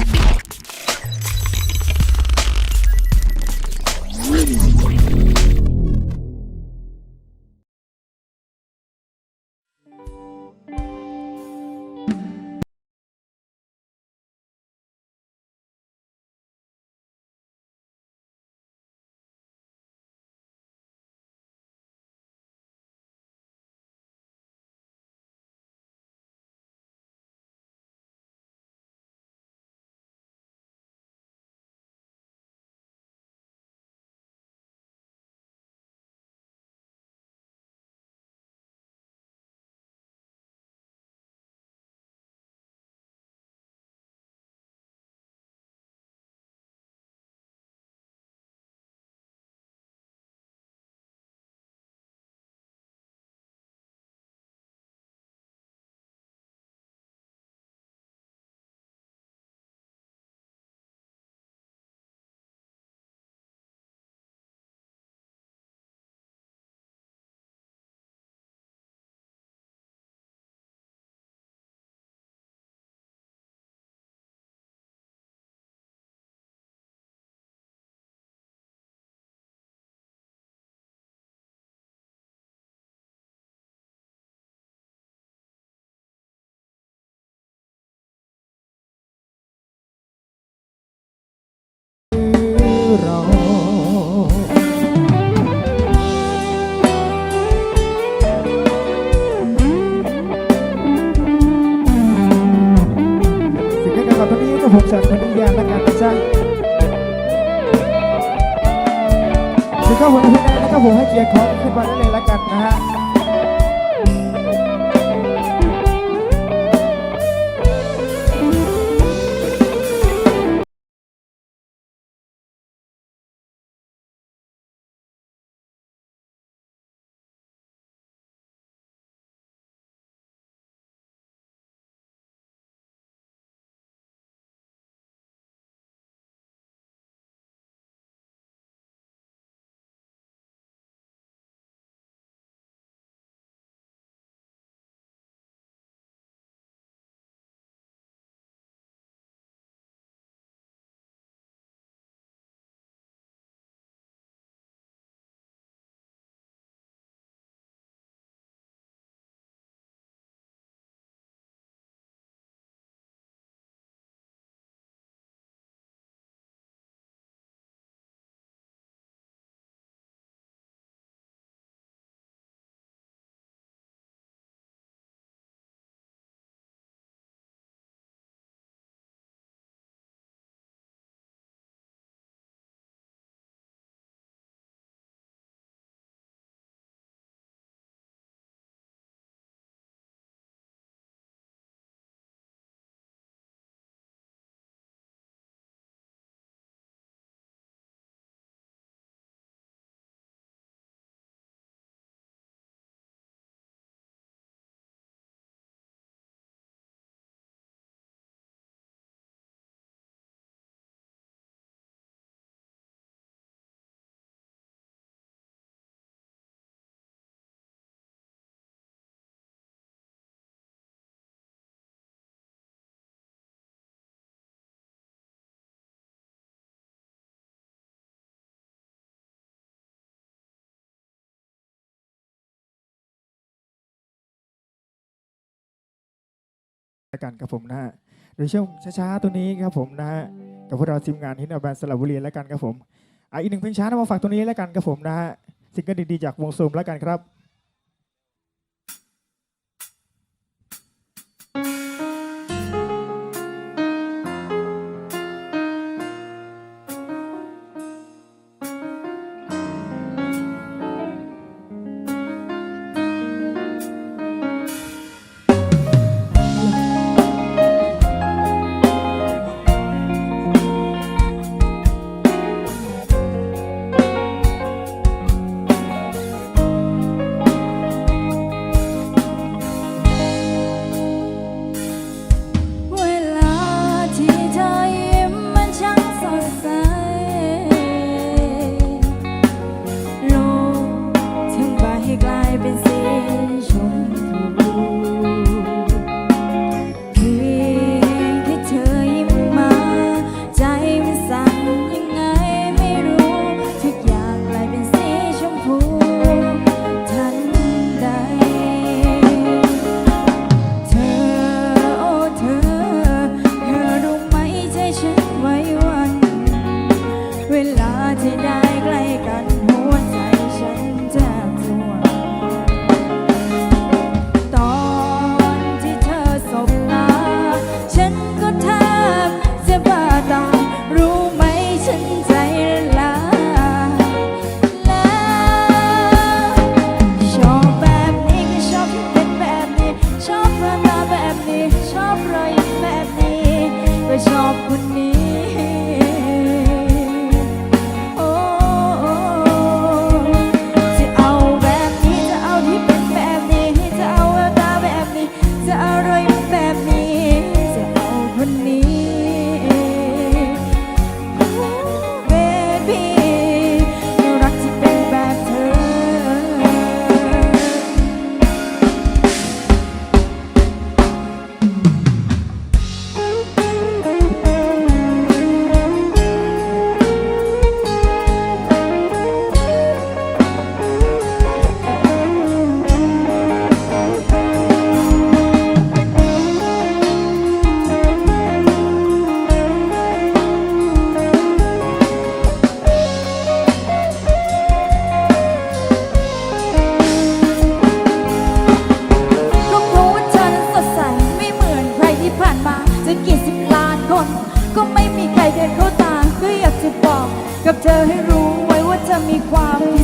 ร การตอนนี้ก็ผมสั่งคนนี้ยานและกันนะจ๊ะถึงเข้าหัวหน้าพี่แนนนะครับผมให้เกียรติของขึ้นมาได้เลยละกันนะฮะ ละกันครับผมนะฮะโดยช่วงช้าๆตัวนี้ครับผมนะฮะกับพวกเราทีมงานฮินอาแบนสลับบุรีแล้วกันครับผมอะอีกหนึ่งเพลงช้านะมาฝากตัวนี้แล้วกันครับผมนะฮะซิงเกิลดีๆจากวงซูมแล้วกันครับ อบใครแบบนี้ ก็ชอบคนนี้ มีความ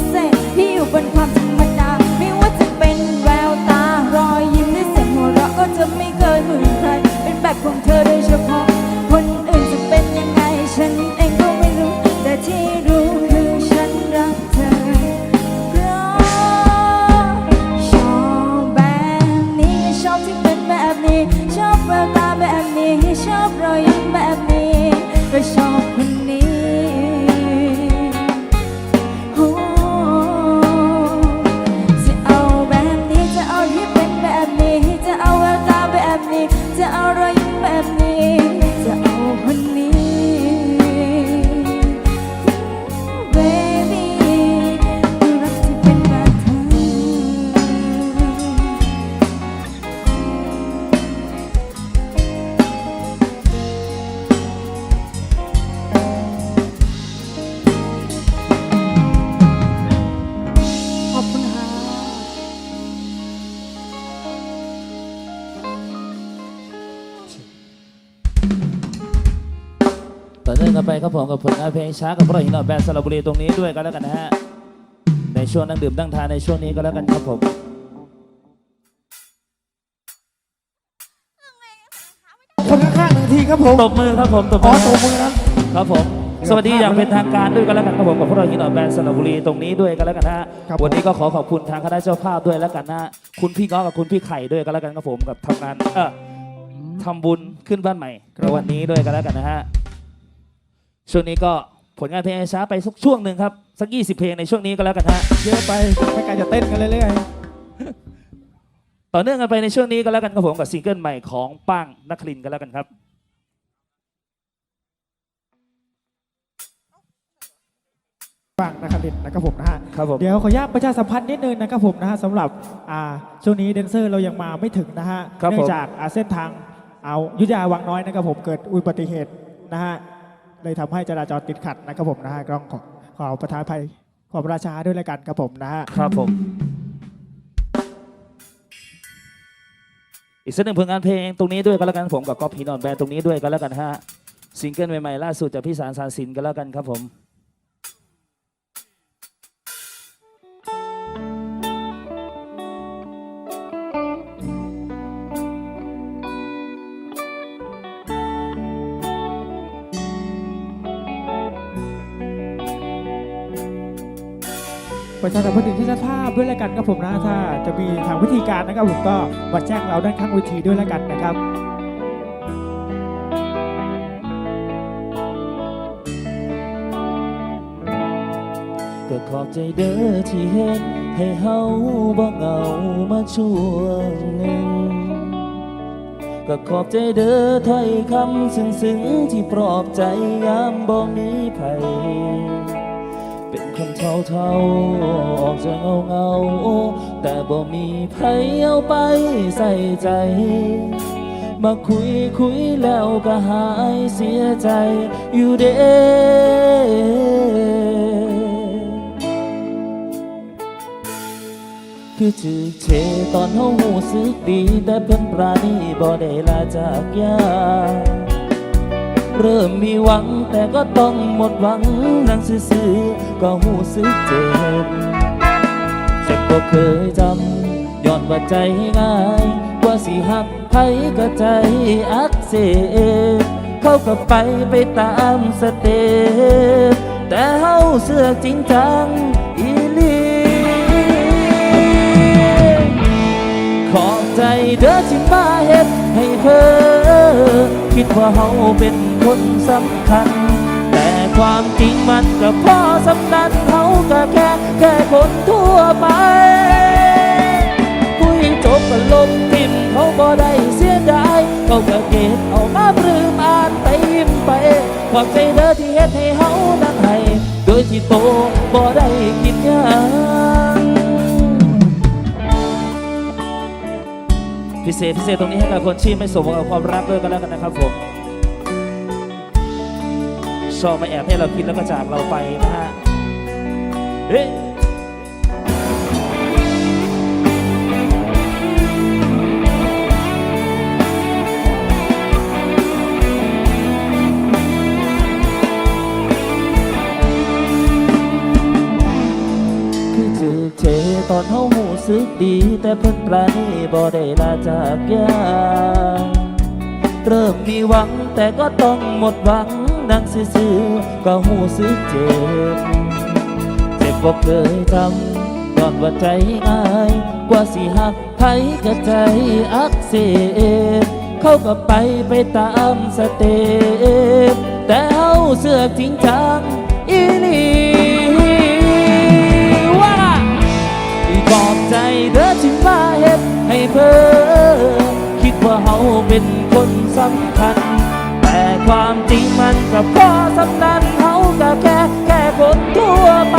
ต่อเนื่องกันไปครับผมกับผลงานเพลงช้ากับพวกเราหินอ่อนแบนด์สระบุรีตรงนี้ด้วยกันแล้วกันนะฮะในช่วงนั่งดื่มนั่งทานในช่วงนี้ก็แล้วกันครับผมคนข้างๆหนึ่งทีครับผมตบมือครับผมตบอ๋อมือตัวมือนั้นครับผม สวัสดีอย่างเป็นทางการด้วยกันแล้วกันครับผมกับพวกเราหินอ่อนแบนด์สระบุรีตรงนี้ด้วยกันแล้วกันนะฮะครับผมวันนี้ก็ขอขอบคุณทางคณะเจ้าภาพด้วยแล้วกันนะฮะคุณพี่ง้อกับคุณพี่ไข่ด้วยกันแล้วกันครับผมกับทำงานเออทำบุญขึ้นบ้านใหม่ในวันนี้ด้วยกันแล้วกันนะฮะ ช่วงนี้ก็ผลงานเพลงช้าไปสักช่วงหนึ่งครับ สัก 20 เพลงในช่วงนี้ก็แล้วกันฮะเยอะไปไม่กล้าจะเต้นกันเรื่อยต่อเนื่องกันไปในช่วงนี้ก็แล้วกันครับผมกับซิงเกิลใหม่ของป้างนักลินทร์กันแล้วกันครับๆบ้างนะครับดินนะครับผมนะฮะครับผมเดี๋ยวขออนุญาตประชาสัมพันธ์นิดนึงนะครับผมนะฮะสำหรับอ่าช่วงนี้แดนเซอร์เรายังมาไม่ถึงนะฮะครับผม เนื่องจากอ่าเส้นทางเอายุทธยาวังน้อยนะครับผมเกิดอุบัติเหตุนะฮะ เลยทำให้จราจรติดขัดนะครับผมนะฮะก็ต้องขอขอประทานภัยขอประราชาด้วยละกันครับผมนะฮะครับผม อีกสักหนึ่งผลงานเพลงตรงนี้ด้วยก็แล้วกันผมกับก๊อฟพีนอนแบนด์ตรงนี้ด้วยก็แล้วกันฮะซิงเกิลใหม่ๆล่าสุดจากพี่สารสารสินก็แล้วกันครับผม ประชาสัมพันธ์ถึงที่เจ้าภาพด้วยแล้วกันครับผมนะถ้าจะมีทางวิธีการนะครับผมก็มาแจ้งเราด้านข้างเวทีด้วยแล้วกันนะครับก็ขอบใจเด้อที่เห็นให้เฮาบ่เหงามาช่วงหนึ่งก็ขอบใจเด้อถ้อยคำซึ้งๆที่ปลอบใจยามบ่มีไผเป็น คนเท่าเท่าๆออกจะเงาเงาๆแต่บ่มีไผเอาไปใส่ใจ มาคุยคุยแล้วก็หายเสียใจอยู่เด้คือถือเชตอนเฮาหูสึกดี แต่เพิ่นปราณีบ่ได้ลาจากยา เริ่มมีหวังแต่ก็ต้องหมดหวังนั่งซื่อๆก็หูสึกเจ็บเจ็บก็เคยจำย้อนว่าใจง่ายกว่าสิหักไผก็ใจอักเสบเขาก็ไปไปตามสเต็ปแต่เฮาเสือกจริงจังอีลีขอบใจเด้อที่มาเฮ็ดให้เธอคิดว่าเฮาเป็น คนสำคัญ แต่ความจริงมันก็พอสำนันเฮาก็แค่แค่คนทั่วไป คุยจบก็ลบทิมเขาบ่ได้เสียดายเขาก็เก็บเอามาปรืมอ่านไปยิ้มไปขอบใจเด้อที่เฮ็ดให้เฮานั้นให้โดยที่โตบ่ได้คิดยังพิเศษพิเศษตรงนี้ให้กับคนที่ไม่สมหวังกับความรักด้วยกันแล้วกันนะครับผม ชอบมาแอบให้เราคิดแล้วก็จากเราไปนะฮะเฮ้ยคือจือเทตอนเฮาหูสึกดี แต่เพิ่นปราณีบ่ได้ลาจากยาเริ่มมีหวังแต่ก็ต้องหมดหวัง ดังซื่อๆก็หูสึกเจ็บ เจ็บบ่เคยทำก่อนว่าใจง่ายกว่าสิหักไผก็ใจอักเสบเขาก็ไปไปตามสเตปแต่เฮาเสือกจริงจังอีหลีว่าขอบใจเด้อที่มาเฮ็ดให้เพิ่อคิดว่าเฮาเป็นคนสำคัญ ความจริงมันก็พอสำนันเฮาก็แค่แค่คนทั่วไป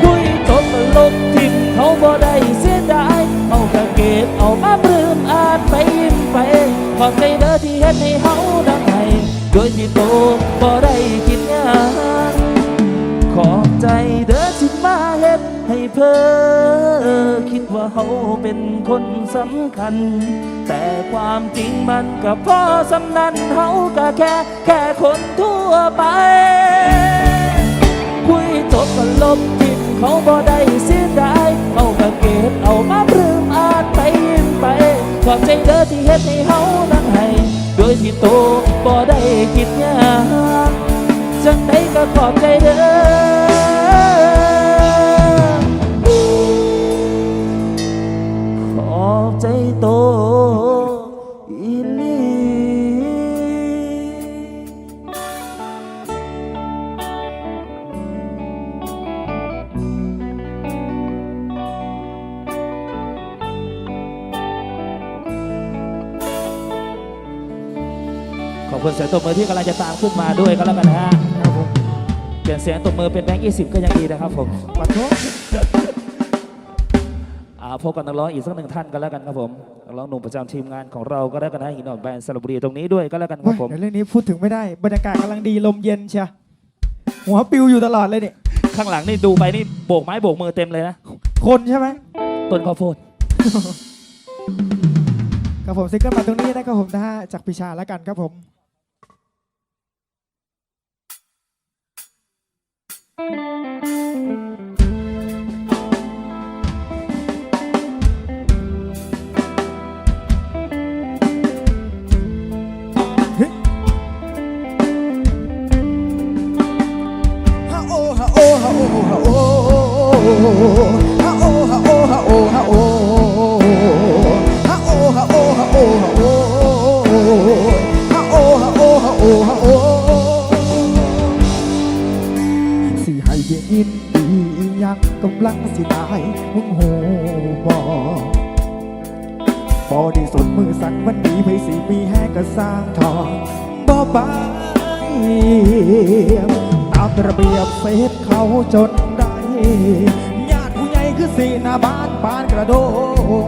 คุยจบลบทิ้งเขาบ่ได้เสียดายเขาก็เก็บเอามาปลื้มอาจไปยิ้มไปขอบใจเด้อที่เฮ็ดให้เฮาดังให้โดยที่โตบ่ได้คิดหยั เพ้อคิดว่าเขาเป็นคนสำคัญ แต่ความจริงมันก็พอสำนันเขาก็แค่แค่คนทั่วไป คุยจบก็ลบทิ้งเขาบ่ได้เสียดายเขาก็เก็บเอามาปลื้มอานไปยิ้มไปขอบใจเด้อที่เฮ็ดให้เขานั้นให้ โดยที่โตบ่ได้คิดยังจังใดก็ขอบใจเด้อ คุณเสียงตบมือที่กำลังจะตามขึ้นมาด้วยก็แล้วกันนะฮะครับผมเปลี่ยนเสียงตบมือเป็นแบงค์ยี่สิบก็ยังดีนะครับผมปัดโทษอ่าพบกับนักร้องอีกสักหนึ่งท่านก็แล้วกันครับผมนักร้องหนุ่มประจำทีมงานของเราก็แล้วกันนะหินอ่อนแบรนด์สระบุรีตรงนี้ด้วยก็แล้วกันครับผมเดี๋ยวเรื่องนี้พูดถึงไม่ได้บรรยากาศกำลังดีลมเย็นเชียหัวปิวอยู่ตลอดเลยเนี่ยข้างหลังนี่ดูไปนี่โบกไม้โบกมือเต็มเลยนะคนใช่ไหมต้นข้าวโพดครับผมซิงเกิลมาตรงนี้นะครับผมนะฮะจากพิชาแล้วกันครับผม ha oh ha oh ha oh ha oh ha oh ha oh ha oh สิให้ยงยินดีอีหยังกำลังสิตายมึงโหบอบอดีสดมือสั่นวันนี้ไปสิมีแห้งก็สร้างทองบ่ไปตามระเบียบเฟซเขาจนได้ญาติผู้ใหญ่คือสีหน้าบ้านปานกระโดง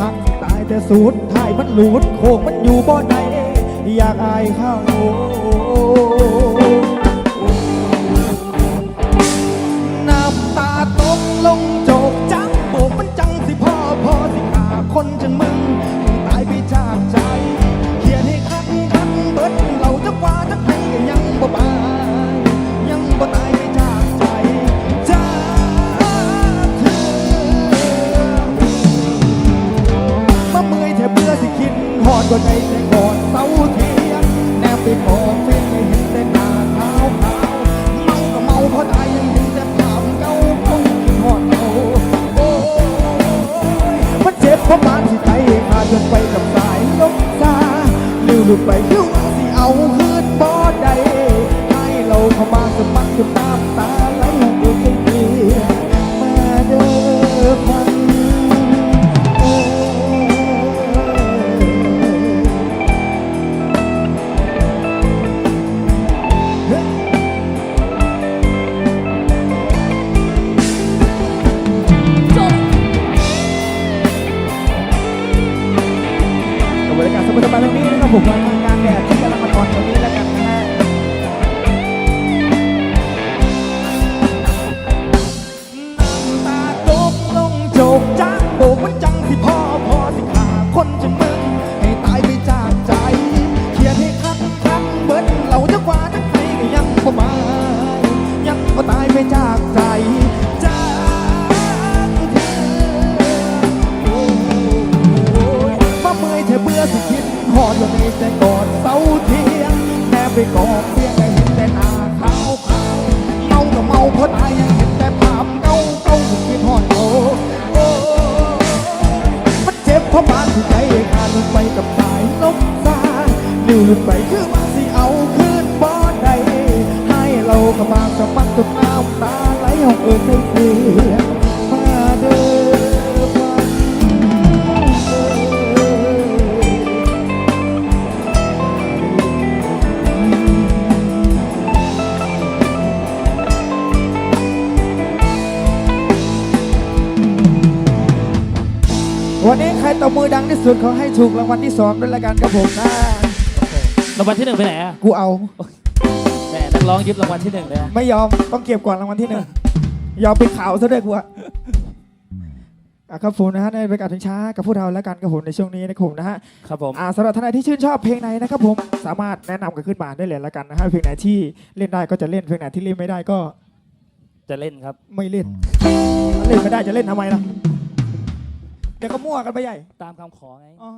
หักตายแต่สูดท้ายมันหลุดโคกมันอยู่บ่ไหนอยากอายเขา อยู่ไปยุ่งสิเอาฮืดบ่ได้ให้เราเข้ามาสมัครอตามตา เพราะตายังเห็นแต่ภาพเก่าเก่าคิดหอดโอ้โอ้มันเจ็บเพราะบาดใจขาดลงไปกับสายลมซานิ้วหลุดไป วันนี้ใครตบมือดังที่สุดเขาให้ถูกรางวัลที่สองด้วยละกันครับผมนะรางวัลที่หนึ่งไปไหนอะกูเอาแหมนักร้องยึดรางวัลที่หนึ่งเลยอะไม่ยอมต้องเก็บก่อนรางวัลที่หนึ่งยอมเป็นข่าวซะด้วยกูอะอะครับผมนะฮะในบรรยากาศถึงช้ากับพวกเราแล้วกันครับผมในช่วงนี้นะครับผมนะฮะครับผมอ่าสำหรับท่านใดที่ชื่นชอบเพลงไหนนะครับผมสามารถแนะนำกันขึ้นมาได้เลยละกันนะฮะเพลงไหนที่เล่นได้ก็จะเล่นเพลงไหนที่เล่นไม่ได้ก็จะเล่นครับไม่เล่นเล่นไม่ได้จะเล่นทำไมล่ะ เดี๋ยวก็มั่วกันไปใหญ่ ตามคำขอไง อ๋อ